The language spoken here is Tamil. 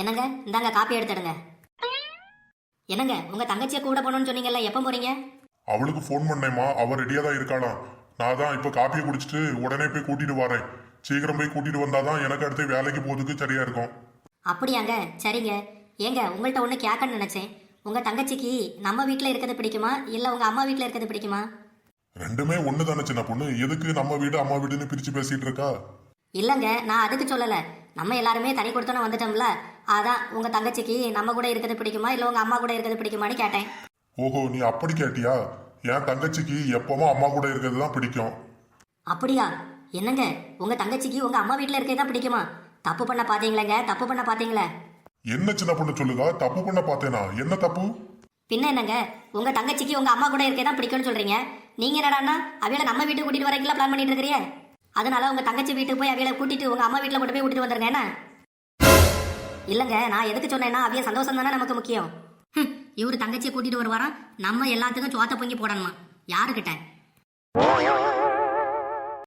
என்னங்க? இந்தாங்க காப்பி எடுத்துடுங்க. என்னங்க உங்க தங்கச்சியை கூட போகணும்னு சொன்னீங்கல்ல எப்போ போறீங்க? அவளுக்கு ஃபோன் பண்ணேம்மா அவ ரெடியா தான் இருக்காளாம் நான் தான் இப்போ காப்பியை குடிச்சிட்டு உடனே போய் கூட்டிட்டு வரேன். சீக்கிரம் போய் கூட்டிட்டு வந்தாதான் எனக்கு அடுத்து வேலைக்கு போறதுக்கு சரியா இருக்கும். அப்படியாங்க சரிங்க. ஏங்க உங்கள்கிட்ட ஒன்று கேட்கணும்னு நினைச்சேன். உங்க தங்கச்சிக்கு நம்ம வீட்டில் இருக்கிறது பிடிக்குமா? இல்லை உங்க அம்மா வீட்டில் இருக்கிறது பிடிக்குமா? ரெண்டுமே ஒண்ணு தானே சின்ன பொண்ணு. எதுக்கு நம்ம வீடு அம்மா வீடுன்னு பிரிச்சு பேசிட்டு இருக்கா? இல்லைங்க நான் அதுக்கு சொல்லலை. நம்ம எல்லாருமே தனி கொடுத்தோன்னு வந்துட்டோம்ல. அதான் உங்க தங்கச்சிக்கு நம்ம கூட இருக்கிறது பிடிக்குமா இல்லை உங்க அம்மா கூட இருக்கிறது பிடிக்குமான்னு கேட்டேன். ஓஹோ நீ அப்படி கேட்டியா? என் தங்கச்சிக்கு எப்பவும் அம்மா கூட இருக்கிறது தான் பிடிக்கும். அப்படியா? என்னங்க உங்க தங்கச்சிக்கு உங்க அம்மா வீட்டில் இருக்கிறது தான் பிடிக்குமா? தப்பு பண்ண பாத்தீங்களேங்க தப்பு பண்ண பாத்தீங்களே. என்ன சின்ன பொண்ணு சொல்லுதா? தப்பு பண்ண பார்த்தேனா? என்ன தப்பு? பின்ன என்னங்க உங்க தங்கச்சிக்கு உங்க அம்மா கூட இருக்கே தான் பிடிக்கும்னு சொல்றீங்க. நீங்க என்னடான்னா அவியலை நம்ம வீட்டுக்கு கூட்டிட்டு வரீங்களா பிளான் பண்ணிட்டு இருக்கிறீங்க? அதனால உங்க தங்கச்சி வீட்டுக்கு போய் அவியலை கூட்டிட்டு உங்க அம்மா வீட்டுல கொண்டு போய் விட்டுட்டு வந்துருங்க என்ன? இல்லங்க நான் எதுக்கு சொன்னேன்னா அவிய சந்தோஷம் தானே நமக்கு முக்கியம். இவரு தங்கச்சியை கூட்டிட்டு வருவாராம். நம்ம எல்லாத்துக்கும் சோத்த பொங்கி போடணுமா? யாருக்கிட்ட?